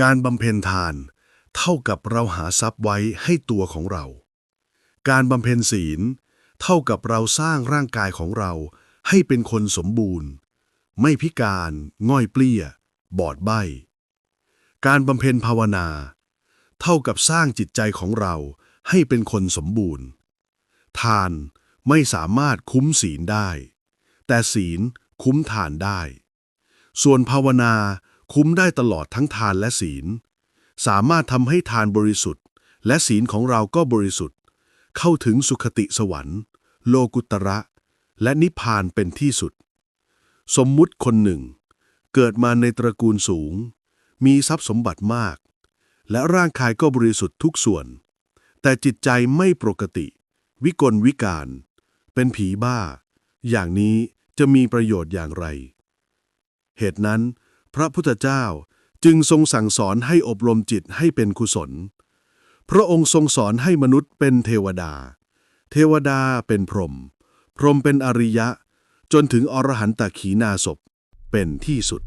การบำเพ็ญทาน เท่ากับเราหาทรัพย์ไว้ให้ตัวของเรา การบำเพ็ญศีล เท่ากับเราสร้างร่างกายของเราให้เป็นคนสมบูรณ์ ไม่พิการง่อยเปลี้ย บอดใบ้การบำเพ็ญภาวนา เท่ากับสร้างจิตใจของเราให้เป็นคนสมบูรณ์ ทานไม่สามารถคุ้มศีลได้ แต่ศีลคุ้มทานได้ ส่วนภาวนา คุ้มได้ตลอดทั้งทานและศีล สามารถทำให้ทานบริสุทธิ์ และศีลของเราก็บริสุทธิ์ เข้าถึงสุขติสวรรค์ โลกุตระ และนิพพานเป็นที่สุด สมมุติคนหนึ่ง เกิดมาในตระกูลสูง มีทรัพย์สมบัติมาก และร่างกายก็บริสุทธิ์ทุกส่วน แต่จิตใจไม่ปกติ วิกลวิการ เป็นผีบ้า อย่างนี้จะมีประโยชน์อย่างไร เหตุนั้น พระพุทธเจ้าจึงทรงสั่งสอนให้อบรมจิตให้เป็นกุศล พระองค์ทรงสอนให้มนุษย์เป็นเทวดา เทวดาเป็นพรหม พรหมเป็นอริยะ จนถึงอรหันตขีนาศพเป็นที่สุด